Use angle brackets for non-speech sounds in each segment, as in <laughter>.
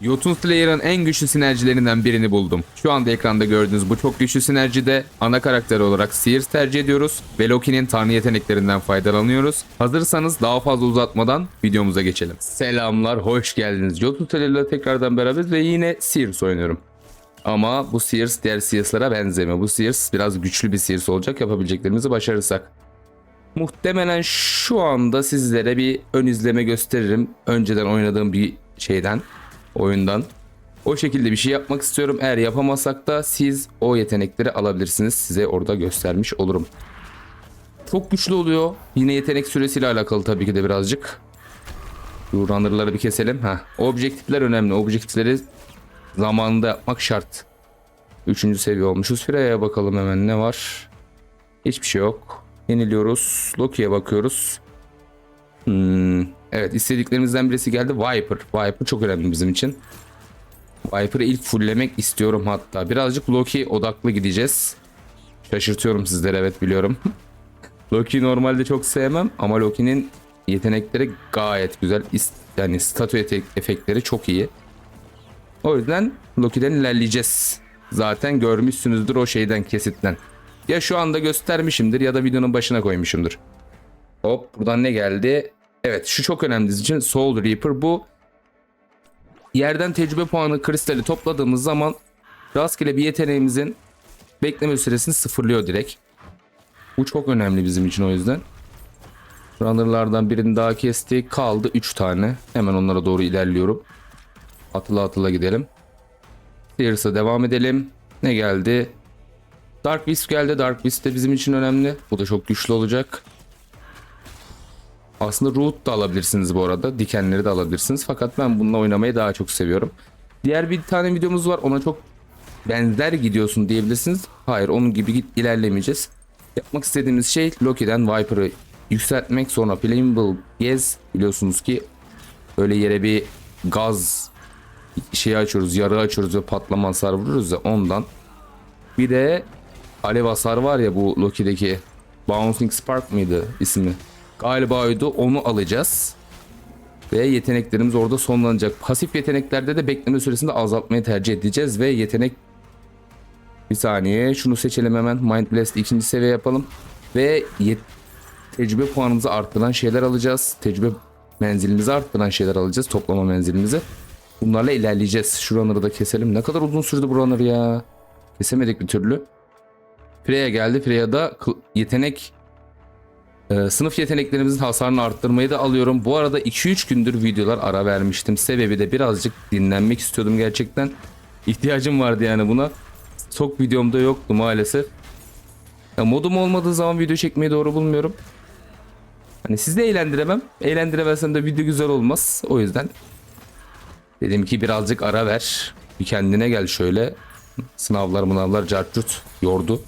Jotun Slayer'ın en güçlü sinerjilerinden birini buldum. Şu anda ekranda gördüğünüz bu çok güçlü sinerjide ana karakter olarak Sears tercih ediyoruz ve Loki'nin tanrı yeteneklerinden faydalanıyoruz. Hazırsanız daha fazla uzatmadan videomuza geçelim. Selamlar, hoş geldiniz. Jotun Slayer ile tekrardan beraberiz ve yine Sears oynuyorum. Ama bu Sears diğer Sears'lara benzemiyor. Bu Sears biraz güçlü bir Sears olacak yapabileceklerimizi başarırsak. Muhtemelen şu anda sizlere bir ön izleme gösteririm. Önceden oynadığım bir şeyden, oyundan. O şekilde bir şey yapmak istiyorum. Eğer yapamazsak da siz o yetenekleri alabilirsiniz. Size orada göstermiş olurum. Çok güçlü oluyor. Yine yetenek süresiyle alakalı tabii ki de birazcık. Runner'ları bir keselim. Heh. Objektifler önemli. Objektifleri zamanında yapmak şart. Üçüncü seviye olmuşuz. Freya bakalım hemen ne var. Hiçbir şey yok. Yeniliyoruz. Loki'ye bakıyoruz. Hmm, evet istediklerimizden birisi geldi. Viper. Viper çok önemli bizim için. Viper'ı ilk fulllemek istiyorum hatta. Birazcık Loki odaklı gideceğiz. Şaşırtıyorum sizleri evet biliyorum. <laughs> Loki'yi normalde çok sevmem ama Loki'nin yetenekleri gayet güzel. Yani statü efektleri çok iyi. O yüzden Loki'den ilerleyeceğiz. Zaten görmüşsünüzdür o şeyden kesitten. Ya şu anda göstermişimdir ya da videonun başına koymuşumdur. Hop buradan ne geldi? Evet şu çok önemli için Soul Reaper bu. Yerden tecrübe puanı kristali topladığımız zaman rastgele bir yeteneğimizin bekleme süresini sıfırlıyor direkt. Bu çok önemli bizim için o yüzden. Runner'lardan birini daha kestik. Kaldı 3 tane. Hemen onlara doğru ilerliyorum. Atıla atıla gidelim. Sears'a devam edelim. Ne geldi? Dark Wisp geldi. Dark Wisp de bizim için önemli. Bu da çok güçlü olacak. Aslında Root da alabilirsiniz bu arada. Dikenleri de alabilirsiniz. Fakat ben bununla oynamayı daha çok seviyorum. Diğer bir tane videomuz var. Ona çok benzer gidiyorsun diyebilirsiniz. Hayır onun gibi git ilerlemeyeceğiz. Yapmak istediğimiz şey Loki'den Viper'ı yükseltmek sonra Flammable Gez biliyorsunuz ki öyle yere bir gaz şeyi açıyoruz, yarığı açıyoruz ve patlama hasar vururuz ya ondan. Bir de alev hasar var ya bu Loki'deki Bouncing Spark mıydı ismi? Galiba oydu onu alacağız. Ve yeteneklerimiz orada sonlanacak. Pasif yeteneklerde de bekleme süresini azaltmayı tercih edeceğiz ve yetenek bir saniye şunu seçelim hemen Mind Blast ikinci seviye yapalım ve yet- tecrübe puanımızı arttıran şeyler alacağız. Tecrübe menzilimizi arttıran şeyler alacağız toplama menzilimizi. Bunlarla ilerleyeceğiz. Şu runner'ı da keselim. Ne kadar uzun sürdü bu runner ya. Kesemedik bir türlü. Freya geldi. Freya'da kı- yetenek e, sınıf yeteneklerimizin hasarını arttırmayı da alıyorum. Bu arada 2-3 gündür videolar ara vermiştim. Sebebi de birazcık dinlenmek istiyordum gerçekten. İhtiyacım vardı yani buna. Çok videomda yoktu maalesef. Ya modum olmadığı zaman video çekmeyi doğru bulmuyorum. Hani sizi eğlendiremem. Eğlendiremezsem de video güzel olmaz. O yüzden Dedim ki birazcık ara ver. Bir kendine gel şöyle. Sınavlar mınavlar cartcut yordu.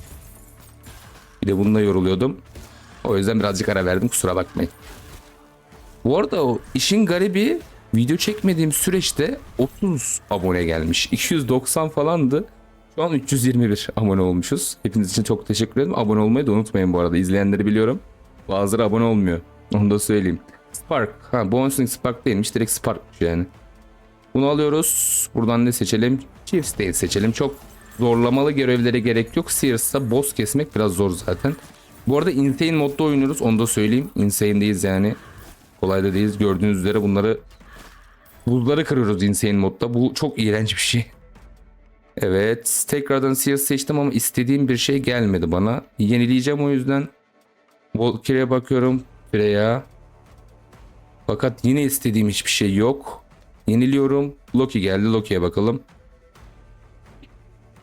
Bir de bununla yoruluyordum. O yüzden birazcık ara verdim kusura bakmayın. Bu arada o işin garibi video çekmediğim süreçte 30 abone gelmiş. 290 falandı. Şu an 321 abone olmuşuz. Hepiniz için çok teşekkür ederim. Abone olmayı da unutmayın bu arada. İzleyenleri biliyorum. Bazıları abone olmuyor. Onu da söyleyeyim. Spark. Ha Bouncing Spark değilmiş. Direkt Spark'mış yani. Bunu alıyoruz. Buradan ne seçelim? Chiefs State seçelim. Çok zorlamalı görevlere gerek yok. Sears'ta boss kesmek biraz zor zaten. Bu arada Insane modda oynuyoruz. Onu da söyleyeyim. Insane'deyiz yani. Kolay da değiliz. Gördüğünüz üzere bunları buzları kırıyoruz Insane modda. Bu çok iğrenç bir şey. Evet. Tekrardan Sears seçtim ama istediğim bir şey gelmedi bana. Yenileyeceğim o yüzden. Valkyrie'ye bakıyorum. Freya. Fakat yine istediğim hiçbir şey yok. Yeniliyorum. Loki geldi. Loki'ye bakalım.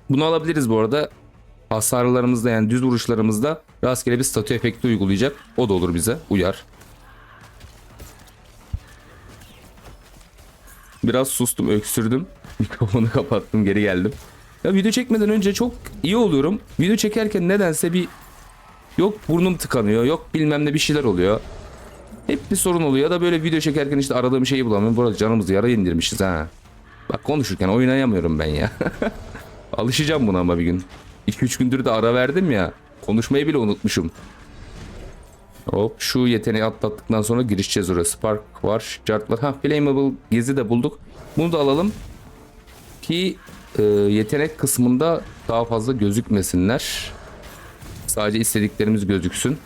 Bunu alabiliriz bu arada. Hasarlarımızda yani düz vuruşlarımızda rastgele bir statü efekti uygulayacak. O da olur bize. Uyar. Biraz sustum, öksürdüm. <laughs> Mikrofonu kapattım, geri geldim. Ya video çekmeden önce çok iyi oluyorum. Video çekerken nedense bir yok burnum tıkanıyor, yok bilmem ne bir şeyler oluyor. Hep bir sorun oluyor ya da böyle video çekerken işte aradığım şeyi bulamıyorum. Burada canımızı yara indirmişiz ha. Bak konuşurken oynayamıyorum ben ya. <laughs> Alışacağım buna ama bir gün. 2-3 gündür de ara verdim ya. Konuşmayı bile unutmuşum. Hop şu yeteneği atlattıktan sonra girişeceğiz oraya. Spark var, Jart. Ha Flammable gezi de bulduk. Bunu da alalım. Ki e, yetenek kısmında daha fazla gözükmesinler. Sadece istediklerimiz gözüksün.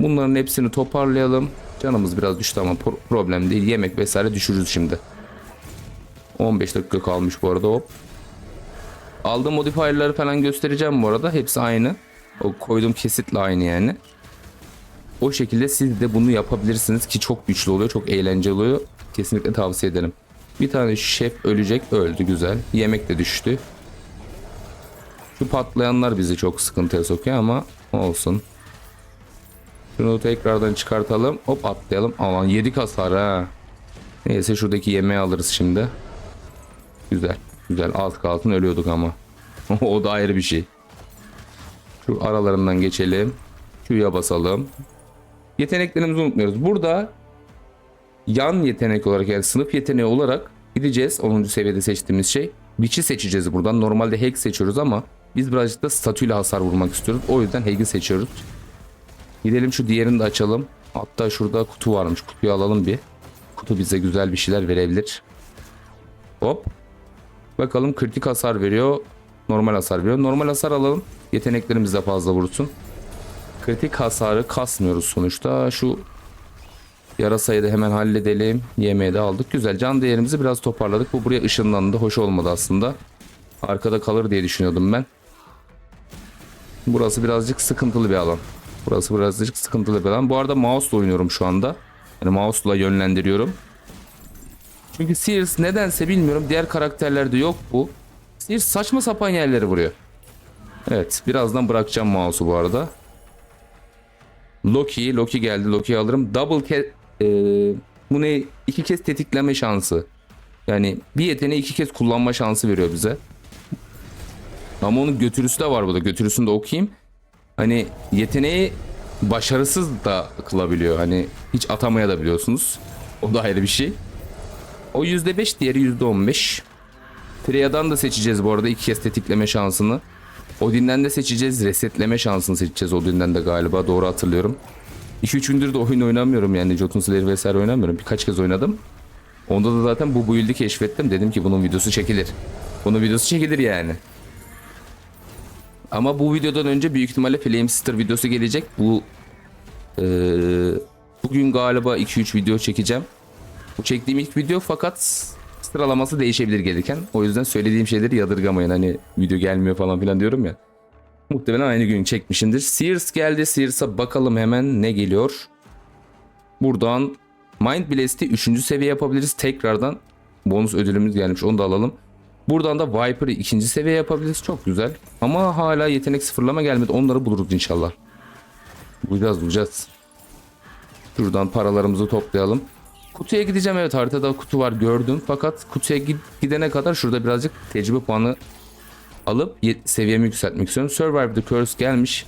Bunların hepsini toparlayalım. Canımız biraz düştü ama pro- problem değil. Yemek vesaire düşürürüz şimdi. 15 dakika kalmış bu arada hop. Aldığım modifier'ları falan göstereceğim bu arada. Hepsi aynı. O koyduğum kesitle aynı yani. O şekilde siz de bunu yapabilirsiniz ki çok güçlü oluyor. Çok eğlenceli oluyor. Kesinlikle tavsiye ederim. Bir tane şef ölecek. Öldü güzel. Yemek de düştü. Şu patlayanlar bizi çok sıkıntıya sokuyor ama olsun. Şunu tekrardan çıkartalım. Hop atlayalım. Aman yedik hasar ha. Neyse şuradaki yemeği alırız şimdi. Güzel. Güzel. Alt altın ölüyorduk ama. <laughs> o da ayrı bir şey. Şu aralarından geçelim. Q'ya basalım. Yeteneklerimizi unutmuyoruz. Burada yan yetenek olarak yani sınıf yeteneği olarak gideceğiz. 10. seviyede seçtiğimiz şey. Witch'i seçeceğiz buradan. Normalde hack seçiyoruz ama biz birazcık da statüyle hasar vurmak istiyoruz. O yüzden hack'i seçiyoruz. Gidelim şu diğerini de açalım. Hatta şurada kutu varmış. Kutuyu alalım bir. Kutu bize güzel bir şeyler verebilir. Hop. Bakalım kritik hasar veriyor. Normal hasar veriyor. Normal hasar alalım. Yeteneklerimiz de fazla vursun. Kritik hasarı kasmıyoruz sonuçta. Şu yarasayı da hemen halledelim. Yemeği de aldık. Güzel. Can değerimizi biraz toparladık. Bu buraya ışınlandı. Hoş olmadı aslında. Arkada kalır diye düşünüyordum ben. Burası birazcık sıkıntılı bir alan. Burası birazcık sıkıntılı bir alan. Bu arada mouse'la oynuyorum şu anda. Yani mouse'la yönlendiriyorum. Çünkü Sears nedense bilmiyorum diğer karakterlerde yok bu. Sears saçma sapan yerleri vuruyor. Evet birazdan bırakacağım mouse'u bu arada. Loki, Loki geldi. Loki'yi alırım. Double ke e, bu ne? İki kez tetikleme şansı. Yani bir yeteneği iki kez kullanma şansı veriyor bize. Ama onun götürüsü de var burada. Götürüsünü de okuyayım. Hani yeteneği başarısız da kılabiliyor. Hani hiç atamaya da biliyorsunuz. O da ayrı bir şey. O %5 diğeri %15. Freya'dan da seçeceğiz bu arada iki kez tetikleme şansını. Odin'den de seçeceğiz. Resetleme şansını seçeceğiz Odin'den de galiba. Doğru hatırlıyorum. 2-3 gündür de oyun oynamıyorum yani. Jotun Slayer vesaire oynamıyorum. Birkaç kez oynadım. Onda da zaten bu build'i keşfettim. Dedim ki bunun videosu çekilir. Bunun videosu çekilir yani. Ama bu videodan önce büyük ihtimalle Flame Sister videosu gelecek. Bu eee, bugün galiba 2-3 video çekeceğim. Bu çektiğim ilk video fakat sıralaması değişebilir gelirken. O yüzden söylediğim şeyleri yadırgamayın. Hani video gelmiyor falan filan diyorum ya. Muhtemelen aynı gün çekmişimdir. Sears geldi. Sears'a bakalım hemen ne geliyor. Buradan Mind Blast'i 3. seviye yapabiliriz. Tekrardan bonus ödülümüz gelmiş. Onu da alalım. Buradan da Viper'ı 2. seviye yapabiliriz. Çok güzel. Ama hala yetenek sıfırlama gelmedi. Onları buluruz inşallah. Bulacağız bulacağız. Şuradan paralarımızı toplayalım. Kutuya gideceğim evet haritada kutu var gördüm. Fakat kutuya gid- gidene kadar şurada birazcık tecrübe puanı alıp ye- seviyemi yükseltmek istiyorum. Survive the Curse gelmiş.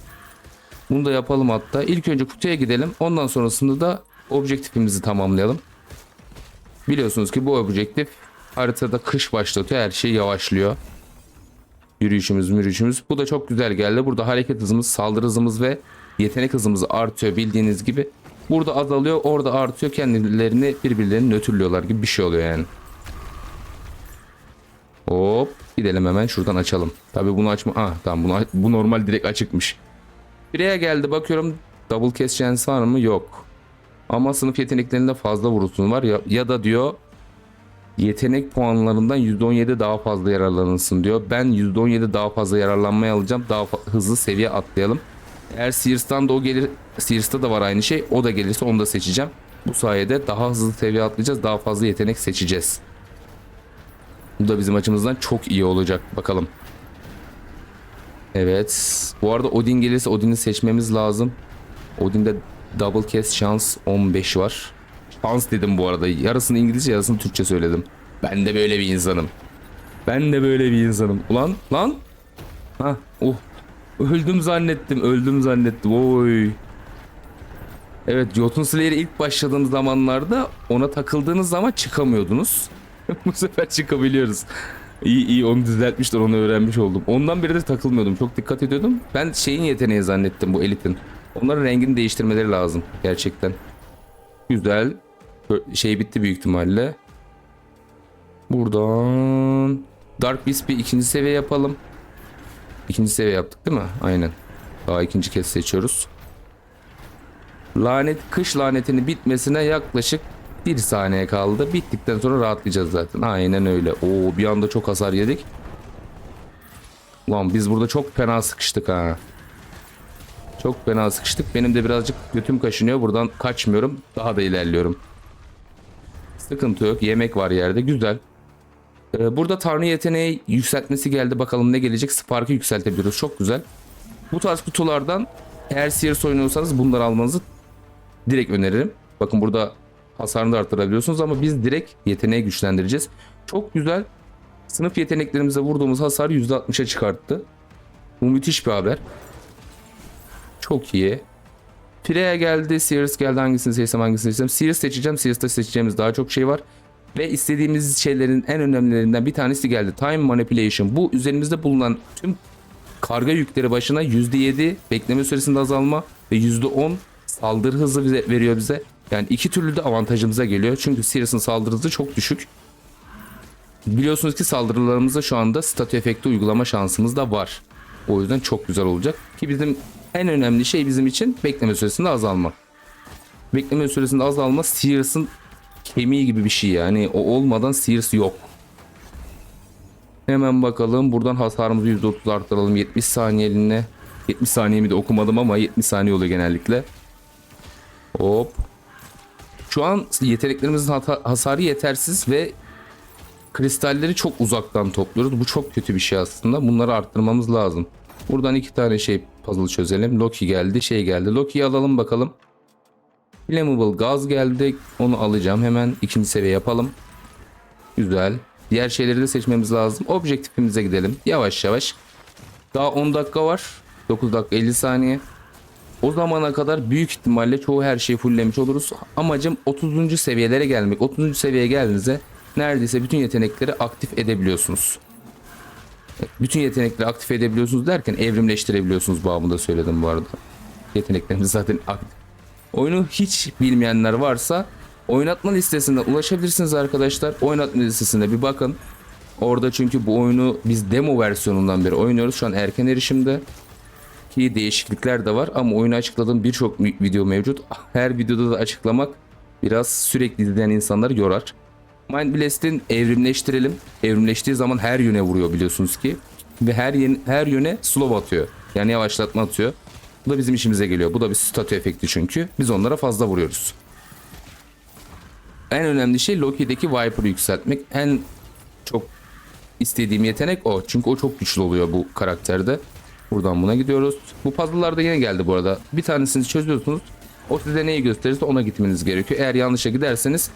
Bunu da yapalım hatta. İlk önce kutuya gidelim. Ondan sonrasında da objektifimizi tamamlayalım. Biliyorsunuz ki bu objektif haritada kış başlatıyor. Her şey yavaşlıyor. Yürüyüşümüz yürüyüşümüz. Bu da çok güzel geldi. Burada hareket hızımız, saldırı hızımız ve yetenek hızımız artıyor bildiğiniz gibi. Burada azalıyor, orada artıyor. Kendilerini birbirlerini nötrlüyorlar gibi bir şey oluyor yani. Hop gidelim hemen şuradan açalım. Tabii bunu açma. Ah tamam bunu bu normal direkt açıkmış. Bireye geldi bakıyorum double cast chance var mı? Yok. Ama sınıf yeteneklerinde fazla vurulsun var ya, ya da diyor yetenek puanlarından %17 daha fazla yararlanırsın diyor. Ben %17 daha fazla yararlanmaya alacağım. Daha hızlı seviye atlayalım. Eğer Sears'tan da o gelir, Sears'ta da var aynı şey. O da gelirse onu da seçeceğim. Bu sayede daha hızlı seviye atlayacağız. Daha fazla yetenek seçeceğiz. Bu da bizim açımızdan çok iyi olacak. Bakalım. Evet. Bu arada Odin gelirse Odin'i seçmemiz lazım. Odin'de double cast şans 15 var. Şans dedim bu arada. Yarısını İngilizce yarısını Türkçe söyledim. Ben de böyle bir insanım. Ben de böyle bir insanım. Ulan lan. Ha oh. Öldüm zannettim. Öldüm zannettim. Oy. Evet Jotun Slayer'e ilk başladığım zamanlarda ona takıldığınız zaman çıkamıyordunuz. <laughs> Bu sefer çıkabiliyoruz. İyi iyi onu düzeltmişler onu öğrenmiş oldum. Ondan beri de takılmıyordum. Çok dikkat ediyordum. Ben şeyin yeteneği zannettim bu elitin. Onların rengini değiştirmeleri lazım gerçekten. Güzel. Şey bitti büyük ihtimalle. Buradan Dark Beast bir ikinci seviye yapalım. İkinci seviye yaptık değil mi? Aynen. Daha ikinci kez seçiyoruz. Lanet kış lanetinin bitmesine yaklaşık bir saniye kaldı. Bittikten sonra rahatlayacağız zaten. Aynen öyle. Oo bir anda çok hasar yedik. Ulan biz burada çok fena sıkıştık ha. Çok fena sıkıştık. Benim de birazcık götüm kaşınıyor. Buradan kaçmıyorum. Daha da ilerliyorum. Sıkıntı yok. Yemek var yerde. Güzel. Ee, burada tanrı yeteneği yükseltmesi geldi. Bakalım ne gelecek. Spark'ı yükseltebiliyoruz. Çok güzel. Bu tarz kutulardan eğer Sears oynuyorsanız bunları almanızı direkt öneririm. Bakın burada hasarını da arttırabiliyorsunuz ama biz direkt yeteneği güçlendireceğiz. Çok güzel. Sınıf yeteneklerimize vurduğumuz hasarı %60'a çıkarttı. Bu müthiş bir haber. Çok iyi. Freya geldi, Sears geldi. Hangisini seçsem hangisini seçsem. Sears seçeceğim. Sears'ta seçeceğimiz daha çok şey var. Ve istediğimiz şeylerin en önemlilerinden bir tanesi geldi. Time Manipulation. Bu üzerimizde bulunan tüm karga yükleri başına %7 bekleme süresinde azalma ve %10 saldırı hızı bize, veriyor bize. Yani iki türlü de avantajımıza geliyor. Çünkü Sears'ın saldırı hızı çok düşük. Biliyorsunuz ki saldırılarımızda şu anda statü efekti uygulama şansımız da var. O yüzden çok güzel olacak. Ki bizim en önemli şey bizim için bekleme süresinde azalma. Bekleme süresinde azalma Sears'ın kemiği gibi bir şey yani. O olmadan Sears yok. Hemen bakalım. Buradan hasarımızı %30 arttıralım. 70 saniyeliğine. 70 saniyemi de okumadım ama 70 saniye oluyor genellikle. Hop. Şu an yeteneklerimizin hasarı yetersiz ve kristalleri çok uzaktan topluyoruz. Bu çok kötü bir şey aslında. Bunları arttırmamız lazım. Buradan iki tane şey puzzle çözelim. Loki geldi, şey geldi. Loki'yi alalım bakalım. Flammable gaz geldi. Onu alacağım. Hemen ikinci seviye yapalım. Güzel. Diğer şeyleri de seçmemiz lazım. Objektifimize gidelim. Yavaş yavaş. Daha 10 dakika var. 9 dakika 50 saniye. O zamana kadar büyük ihtimalle çoğu her şeyi fulllemiş oluruz. Amacım 30. seviyelere gelmek. 30. seviyeye geldiğinizde neredeyse bütün yetenekleri aktif edebiliyorsunuz. Bütün yetenekleri aktif edebiliyorsunuz derken evrimleştirebiliyorsunuz babında söyledim bu arada. Yeteneklerimiz zaten aktif. Oyunu hiç bilmeyenler varsa oynatma listesinden ulaşabilirsiniz arkadaşlar. Oynatma listesinde bir bakın. Orada çünkü bu oyunu biz demo versiyonundan beri oynuyoruz. Şu an erken erişimde. Ki değişiklikler de var ama oyunu açıkladığım birçok video mevcut. Her videoda da açıklamak biraz sürekli izleyen insanları yorar. Mind Blast'in evrimleştirelim. Evrimleştiği zaman her yöne vuruyor biliyorsunuz ki. Ve her yeni, her yöne slow atıyor. Yani yavaşlatma atıyor. Bu da bizim işimize geliyor. Bu da bir statü efekti çünkü. Biz onlara fazla vuruyoruz. En önemli şey Loki'deki Viper'ı yükseltmek. En çok istediğim yetenek o. Çünkü o çok güçlü oluyor bu karakterde. Buradan buna gidiyoruz. Bu puzzle'lar da yine geldi bu arada. Bir tanesini çözüyorsunuz. O size neyi gösterirse ona gitmeniz gerekiyor. Eğer yanlışa giderseniz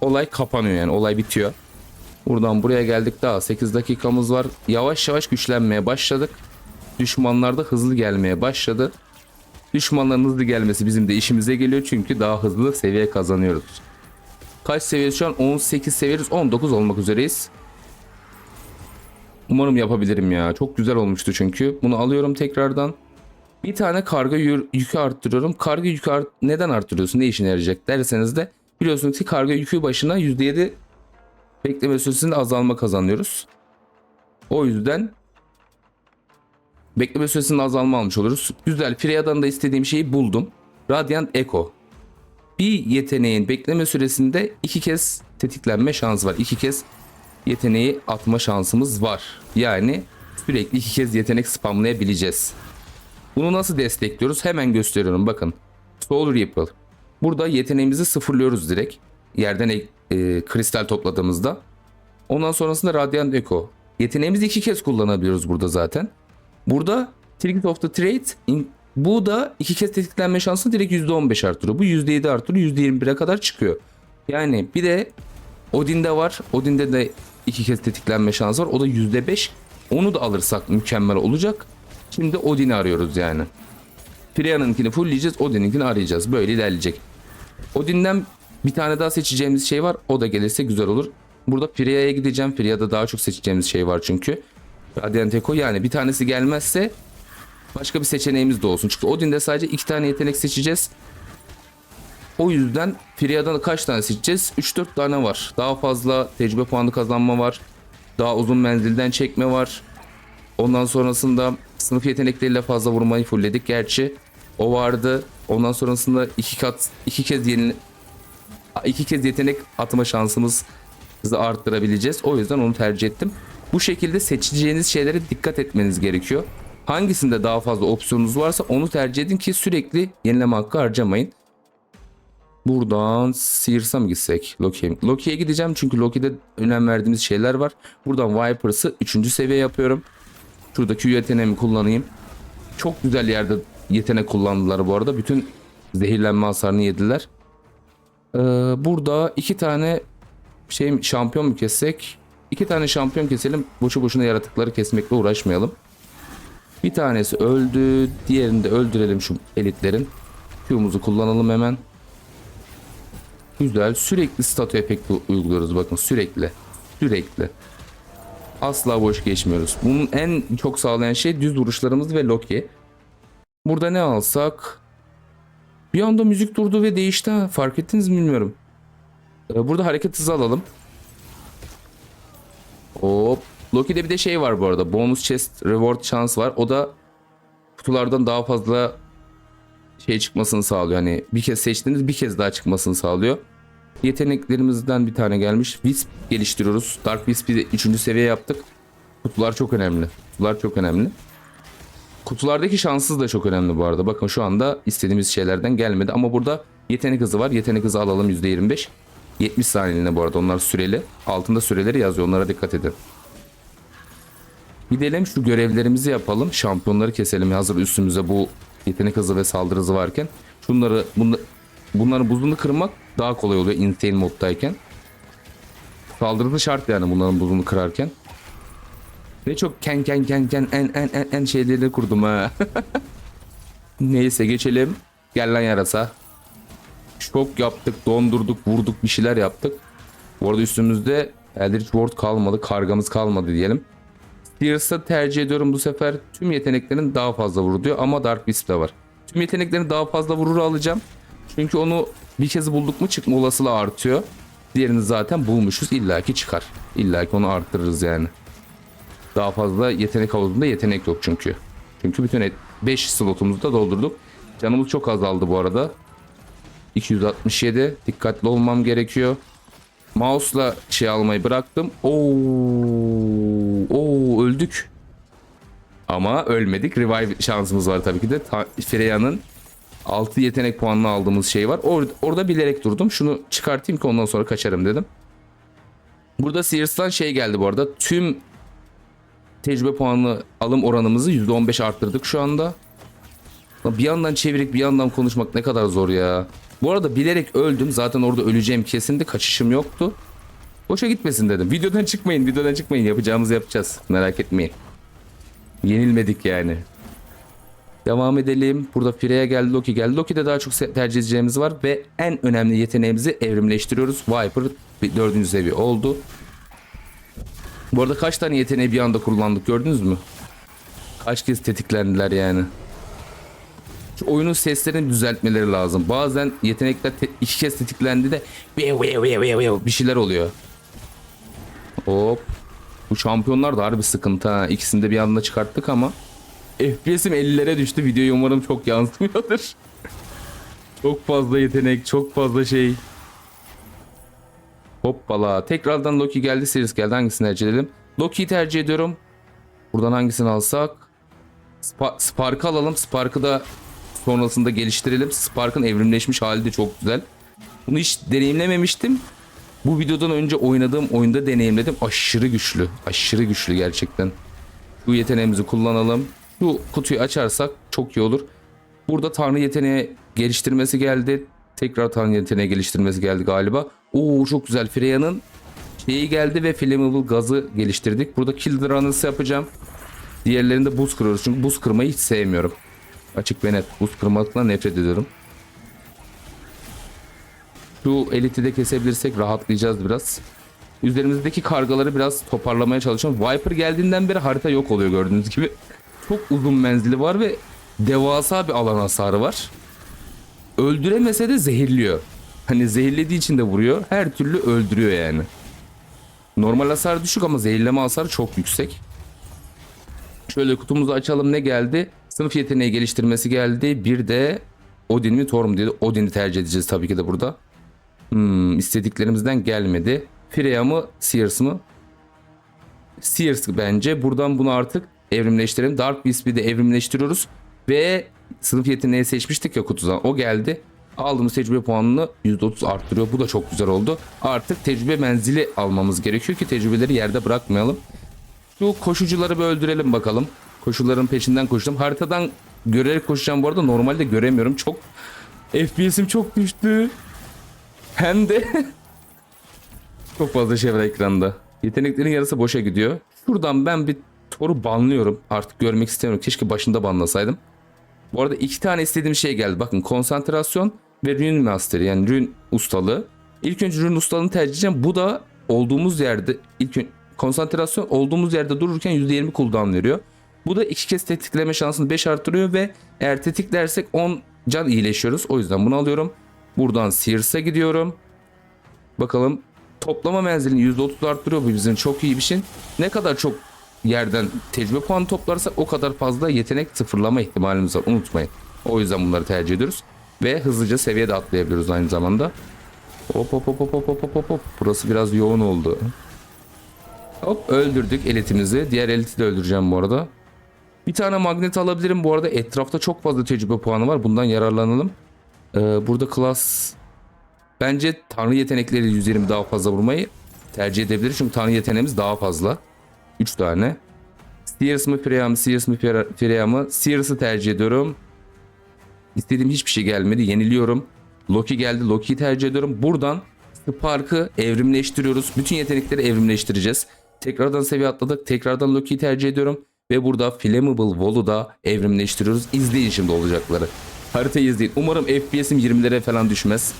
olay kapanıyor yani olay bitiyor. Buradan buraya geldik daha 8 dakikamız var. Yavaş yavaş güçlenmeye başladık. Düşmanlar da hızlı gelmeye başladı. Düşmanların hızlı gelmesi bizim de işimize geliyor çünkü daha hızlı seviye kazanıyoruz. Kaç seviyeyiz şu an? 18 seviyeyiz. 19 olmak üzereyiz. Umarım yapabilirim ya. Çok güzel olmuştu çünkü. Bunu alıyorum tekrardan. Bir tane karga yükü arttırıyorum. Karga yükü art- neden arttırıyorsun? Ne işine yarayacak derseniz de biliyorsunuz ki karga yükü başına %7 bekleme süresinde azalma kazanıyoruz. O yüzden bekleme süresinde azalma almış oluruz. Güzel. Freya'dan da istediğim şeyi buldum. Radiant Echo. Bir yeteneğin bekleme süresinde iki kez tetiklenme şansı var. İki kez yeteneği atma şansımız var. Yani sürekli iki kez yetenek spamlayabileceğiz. Bunu nasıl destekliyoruz? Hemen gösteriyorum bakın. Soul Ripple. Burada yeteneğimizi sıfırlıyoruz direkt. Yerden e, e, kristal topladığımızda. Ondan sonrasında Radiant Echo. Yeteneğimizi iki kez kullanabiliyoruz burada zaten. Burada Trick of the Trade in- bu da iki kez tetiklenme şansını direkt %15 artırıyor. Bu %7 artırıyor. %21'e kadar çıkıyor. Yani bir de Odin'de var. Odin'de de iki kez tetiklenme şansı var. O da %5. Onu da alırsak mükemmel olacak. Şimdi Odin'i arıyoruz yani. Freya'nınkini fullleyeceğiz. Odin'inkini arayacağız. Böyle ilerleyecek. Odin'den bir tane daha seçeceğimiz şey var. O da gelirse güzel olur. Burada Freya'ya gideceğim. Freya'da daha çok seçeceğimiz şey var çünkü. Radiant Echo yani bir tanesi gelmezse başka bir seçeneğimiz de olsun. Çünkü Odin'de sadece iki tane yetenek seçeceğiz. O yüzden Freya'dan kaç tane seçeceğiz? 3-4 tane var. Daha fazla tecrübe puanı kazanma var. Daha uzun menzilden çekme var. Ondan sonrasında sınıf yetenekleriyle fazla vurmayı fullledik. Gerçi o vardı. Ondan sonrasında iki kat iki kez yeni iki kez yetenek atma şansımızı arttırabileceğiz. O yüzden onu tercih ettim. Bu şekilde seçeceğiniz şeylere dikkat etmeniz gerekiyor. Hangisinde daha fazla opsiyonunuz varsa onu tercih edin ki sürekli yenileme hakkı harcamayın. Buradan Sears'a mı gitsek? Loki'ye Loki'ye gideceğim çünkü Loki'de önem verdiğimiz şeyler var. Buradan Vipers'ı 3. seviye yapıyorum. Şurada Q yeteneğimi kullanayım. Çok güzel yerde yetenek kullandılar bu arada. Bütün zehirlenme hasarını yediler. Ee, burada iki tane şey şampiyon mu kessek? İki tane şampiyon keselim. Boşu boşuna yaratıkları kesmekle uğraşmayalım. Bir tanesi öldü. Diğerini de öldürelim şu elitlerin. Q'muzu kullanalım hemen. Güzel. Sürekli statü efekti uyguluyoruz bakın sürekli. Sürekli. Asla boş geçmiyoruz. Bunun en çok sağlayan şey düz vuruşlarımız ve Loki. Burada ne alsak? Bir anda müzik durdu ve değişti ha. Fark ettiniz mi bilmiyorum. Ee, Burada hareket hızı alalım. Hop. Loki'de bir de şey var bu arada. Bonus chest reward şans var. O da kutulardan daha fazla şey çıkmasını sağlıyor. Hani bir kez seçtiğiniz bir kez daha çıkmasını sağlıyor. Yeteneklerimizden bir tane gelmiş. Wisp geliştiriyoruz. Dark Wisp'i 3. seviye yaptık. Kutular çok önemli. Kutular çok önemli. Kutulardaki şanssız da çok önemli bu arada. Bakın şu anda istediğimiz şeylerden gelmedi. Ama burada yetenek hızı var. Yetenek hızı alalım %25. 70 saniyeliğine bu arada onlar süreli. Altında süreleri yazıyor. Onlara dikkat edin. Gidelim şu görevlerimizi yapalım. Şampiyonları keselim. Hazır üstümüze bu yetenek hızı ve saldırı hızı varken. Şunları bunla, bunların buzunu kırmak daha kolay oluyor insane moddayken. Saldırı şart yani bunların buzunu kırarken. Ne çok ken ken ken ken en en en, en şeyleri kurdum ha. <laughs> Neyse geçelim. Gel lan yarasa. Şok yaptık, dondurduk, vurduk bir şeyler yaptık. Bu arada üstümüzde Eldritch Ward kalmadı, kargamız kalmadı diyelim. Spears'ı tercih ediyorum bu sefer. Tüm yeteneklerin daha fazla vurur diyor ama Dark Wisp de var. Tüm yeteneklerin daha fazla vurur alacağım. Çünkü onu bir kez bulduk mu çıkma olasılığı artıyor. Diğerini zaten bulmuşuz. illaki çıkar. İllaki onu arttırırız yani. Daha fazla yetenek havuzunda yetenek yok çünkü. Çünkü bütün 5 slotumuzu da doldurduk. Canımız çok azaldı bu arada. 267. Dikkatli olmam gerekiyor. Mouse'la şey almayı bıraktım. Oo, oo öldük. Ama ölmedik. Revive şansımız var tabii ki de. Freya'nın 6 yetenek puanını aldığımız şey var. Or- orada bilerek durdum. Şunu çıkartayım ki ondan sonra kaçarım dedim. Burada Sears'tan şey geldi bu arada. Tüm tecrübe puanı alım oranımızı %15 arttırdık şu anda. Bir yandan çevirip bir yandan konuşmak ne kadar zor ya. Bu arada bilerek öldüm. Zaten orada öleceğim kesindi. Kaçışım yoktu. Boşa gitmesin dedim. Videodan çıkmayın. Videodan çıkmayın. Yapacağımızı yapacağız. Merak etmeyin. Yenilmedik yani. Devam edelim. Burada Freya geldi, Loki geldi. Loki'de daha çok tercih edeceğimiz var ve en önemli yeteneğimizi evrimleştiriyoruz. Viper bir dördüncü seviye oldu. Bu arada kaç tane yeteneği bir anda kullandık gördünüz mü? Kaç kez tetiklendiler yani. Şu oyunun seslerini düzeltmeleri lazım. Bazen yetenekler te- iki kez tetiklendi de bir şeyler oluyor. Hop. Bu şampiyonlar da harbi sıkıntı ha. İkisini de bir anda çıkarttık ama FPS'im 50'lere düştü. Videoyu umarım çok yansımıyordur. <laughs> çok fazla yetenek, çok fazla şey. Hoppala. Tekrardan Loki geldi, Sirius geldi. Hangisini tercih edelim? Loki'yi tercih ediyorum. Buradan hangisini alsak? Spa- Spark'ı alalım. Spark'ı da sonrasında geliştirelim. Spark'ın evrimleşmiş hali de çok güzel. Bunu hiç deneyimlememiştim. Bu videodan önce oynadığım oyunda deneyimledim. Aşırı güçlü. Aşırı güçlü gerçekten. Bu yeteneğimizi kullanalım. Şu kutuyu açarsak çok iyi olur. Burada tanrı yeteneği geliştirmesi geldi. Tekrar tanrı yeteneği geliştirmesi geldi galiba. Oo çok güzel. Freya'nın şeyi geldi ve flammable gazı geliştirdik. Burada kill yapacağım. Diğerlerinde buz kırıyoruz. Çünkü buz kırmayı hiç sevmiyorum. Açık ve net. Buz kırmaktan nefret ediyorum. Şu eliti de kesebilirsek rahatlayacağız biraz. Üzerimizdeki kargaları biraz toparlamaya çalışıyorum. Viper geldiğinden beri harita yok oluyor gördüğünüz gibi. Çok uzun menzili var ve devasa bir alan hasarı var. Öldüremese de zehirliyor. Hani zehirlediği için de vuruyor. Her türlü öldürüyor yani. Normal hasar düşük ama zehirleme hasarı çok yüksek. Şöyle kutumuzu açalım ne geldi? Sınıf yeteneği geliştirmesi geldi. Bir de Odin mi Thor mu dedi. Odin'i tercih edeceğiz tabii ki de burada. Hmm, istediklerimizden gelmedi. Freya mı Sears mı? Sears bence. Buradan bunu artık evrimleştirelim. Dark Wisp'i de evrimleştiriyoruz. Ve sınıf yeteneği seçmiştik ya kutudan. O geldi. Aldığımız tecrübe puanını %30 arttırıyor. Bu da çok güzel oldu. Artık tecrübe menzili almamız gerekiyor ki tecrübeleri yerde bırakmayalım. Şu koşucuları bir öldürelim bakalım. Koşuların peşinden koştum. Haritadan görerek koşacağım bu arada. Normalde göremiyorum. Çok FPS'im çok düştü. Hem de <laughs> çok fazla şey var ekranda. Yeteneklerin yarısı boşa gidiyor. Şuradan ben bir Thor'u banlıyorum. Artık görmek istemiyorum. Keşke başında banlasaydım. Bu arada iki tane istediğim şey geldi. Bakın konsantrasyon ve Rune Master yani Rune ustalığı. İlk önce Rune ustalığını tercih edeceğim. Bu da olduğumuz yerde ilk konsantrasyon olduğumuz yerde dururken %20 cooldown veriyor. Bu da iki kez tetikleme şansını 5 arttırıyor ve eğer tetiklersek 10 can iyileşiyoruz. O yüzden bunu alıyorum. Buradan Sears'a gidiyorum. Bakalım toplama menzilini %30 arttırıyor bu bizim çok iyi bir şey. Ne kadar çok yerden tecrübe puanı toplarsak o kadar fazla yetenek sıfırlama ihtimalimiz var unutmayın. O yüzden bunları tercih ediyoruz. Ve hızlıca seviye de atlayabiliyoruz aynı zamanda. Hop hop hop hop hop hop hop hop. Burası biraz yoğun oldu. Hop öldürdük elitimizi. Diğer eliti de öldüreceğim bu arada. Bir tane magnet alabilirim bu arada. Etrafta çok fazla tecrübe puanı var. Bundan yararlanalım. Ee, burada klas Bence tanrı yetenekleri 120 daha fazla vurmayı tercih edebilir. Çünkü tanrı yeteneğimiz daha fazla. 3 tane. Sears mı Freya mı? Sears mı Freya- mı? Sears'ı tercih ediyorum. İstediğim hiçbir şey gelmedi. Yeniliyorum. Loki geldi. Loki'yi tercih ediyorum. Buradan Spark'ı evrimleştiriyoruz. Bütün yetenekleri evrimleştireceğiz. Tekrardan seviye atladık. Tekrardan Loki'yi tercih ediyorum. Ve burada Flammable Wall'u da evrimleştiriyoruz. İzleyin şimdi olacakları. Haritayı izleyin. Umarım FPS'im 20'lere falan düşmez.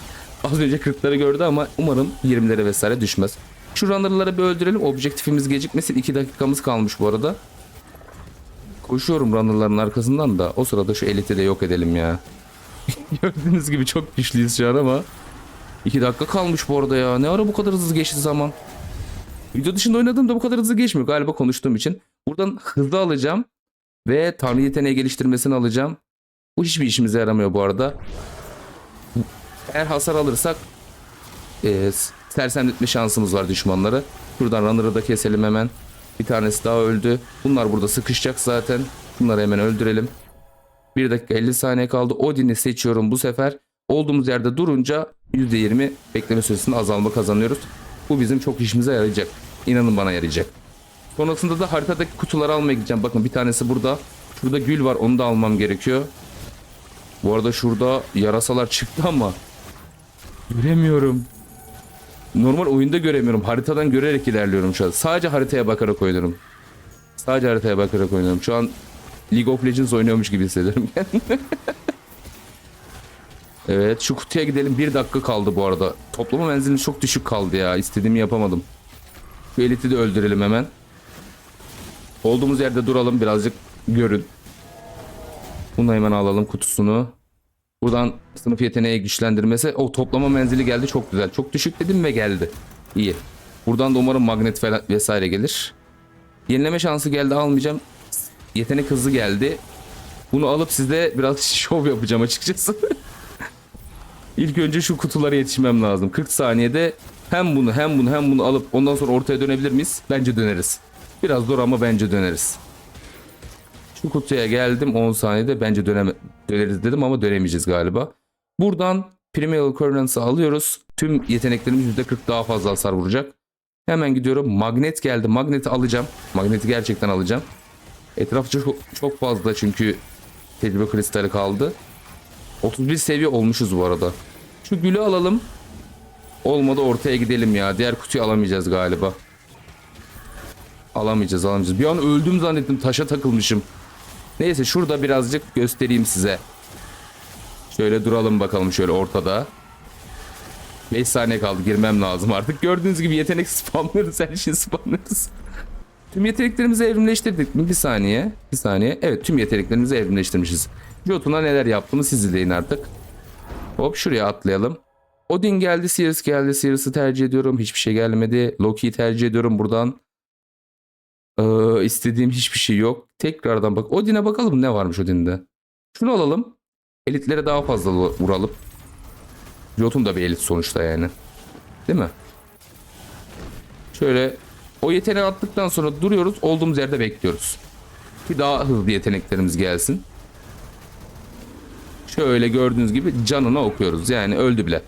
Az önce 40'ları gördü ama umarım 20'lere vesaire düşmez. Şu runner'ları bir öldürelim. Objektifimiz gecikmesin. 2 dakikamız kalmış bu arada. Koşuyorum runner'ların arkasından da o sırada şu eliti de yok edelim ya. <laughs> Gördüğünüz gibi çok güçlüyüz şu an ama 2 dakika kalmış bu arada ya. Ne ara bu kadar hızlı geçti zaman. Video dışında oynadığımda bu kadar hızlı geçmiyor galiba konuştuğum için. Buradan hızlı alacağım ve tanrı yeteneği geliştirmesini alacağım. Bu hiçbir işimize yaramıyor bu arada. Eğer hasar alırsak e, sersemletme şansımız var düşmanları. Şuradan runner'ı da keselim hemen. Bir tanesi daha öldü. Bunlar burada sıkışacak zaten. Bunları hemen öldürelim. 1 dakika 50 saniye kaldı. Odin'i seçiyorum bu sefer. Olduğumuz yerde durunca %20 bekleme süresinde azalma kazanıyoruz. Bu bizim çok işimize yarayacak. İnanın bana yarayacak. Sonrasında da haritadaki kutuları almaya gideceğim. Bakın bir tanesi burada. Şurada gül var onu da almam gerekiyor. Bu arada şurada yarasalar çıktı ama göremiyorum. Normal oyunda göremiyorum. Haritadan görerek ilerliyorum şu an. Sadece haritaya bakarak oynuyorum. Sadece haritaya bakarak oynuyorum. Şu an League of Legends oynuyormuş gibi hissediyorum <laughs> kendimi. evet şu kutuya gidelim. Bir dakika kaldı bu arada. Toplama menzilimiz çok düşük kaldı ya. İstediğimi yapamadım. Şu eliti de öldürelim hemen. Olduğumuz yerde duralım birazcık görün. Bunu hemen alalım kutusunu. Buradan sınıf yeteneği güçlendirmesi. O toplama menzili geldi çok güzel. Çok düşük dedim ve geldi. İyi. Buradan da umarım magnet falan vesaire gelir. Yenileme şansı geldi almayacağım. Yetenek hızı geldi. Bunu alıp size biraz <laughs> şov yapacağım açıkçası. <laughs> İlk önce şu kutulara yetişmem lazım. 40 saniyede hem bunu hem bunu hem bunu alıp ondan sonra ortaya dönebilir miyiz? Bence döneriz. Biraz zor ama bence döneriz. Şu kutuya geldim 10 saniyede bence döneme, döneriz dedim ama dönemeyeceğiz galiba. Buradan Primal Currency alıyoruz. Tüm yeteneklerimiz %40 daha fazla hasar vuracak. Hemen gidiyorum. Magnet geldi. Magneti alacağım. Magneti gerçekten alacağım. Etrafta çok, çok fazla çünkü tecrübe kristali kaldı. 31 seviye olmuşuz bu arada. Şu gülü alalım. Olmadı ortaya gidelim ya. Diğer kutuyu alamayacağız galiba. Alamayacağız alamayacağız. Bir an öldüm zannettim. Taşa takılmışım. Neyse şurada birazcık göstereyim size. Şöyle duralım bakalım şöyle ortada. 5 saniye kaldı girmem lazım artık. Gördüğünüz gibi yetenek <laughs> spamlarız her şeyi spamlarız. Tüm yeteneklerimizi evrimleştirdik mi? Bir saniye. Bir saniye. Evet tüm yeteneklerimizi evrimleştirmişiz. Jotuna neler yaptığımı siz izleyin artık. Hop şuraya atlayalım. Odin geldi, Sears geldi. Sears'ı tercih ediyorum. Hiçbir şey gelmedi. Loki'yi tercih ediyorum buradan. Ee, istediğim hiçbir şey yok. Tekrardan bak. Odin'e bakalım ne varmış Odin'de. Şunu alalım. Elitlere daha fazla vuralım. Jotun da bir elit sonuçta yani. Değil mi? Şöyle o yeteneği attıktan sonra duruyoruz. Olduğumuz yerde bekliyoruz. Ki daha hızlı yeteneklerimiz gelsin. Şöyle gördüğünüz gibi canına okuyoruz. Yani öldü bile.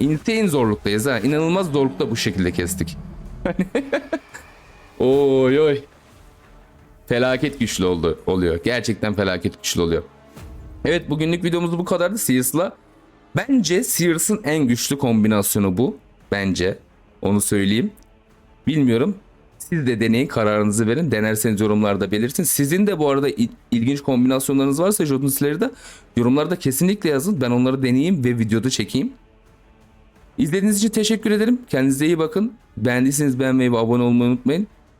Insane zorluktayız ha. İnanılmaz zorlukta bu şekilde kestik. <laughs> oy oy. Felaket güçlü oldu oluyor. Gerçekten felaket güçlü oluyor. Evet bugünlük videomuz bu kadardı Sears'la. Bence Sears'ın en güçlü kombinasyonu bu. Bence. Onu söyleyeyim. Bilmiyorum. Siz de deneyin kararınızı verin. Denerseniz yorumlarda belirtin. Sizin de bu arada il- ilginç kombinasyonlarınız varsa Jotun Slayer'da de yorumlarda kesinlikle yazın. Ben onları deneyeyim ve videoda çekeyim. İzlediğiniz için teşekkür ederim. Kendinize iyi bakın. Beğendiyseniz beğenmeyi ve abone olmayı unutmayın.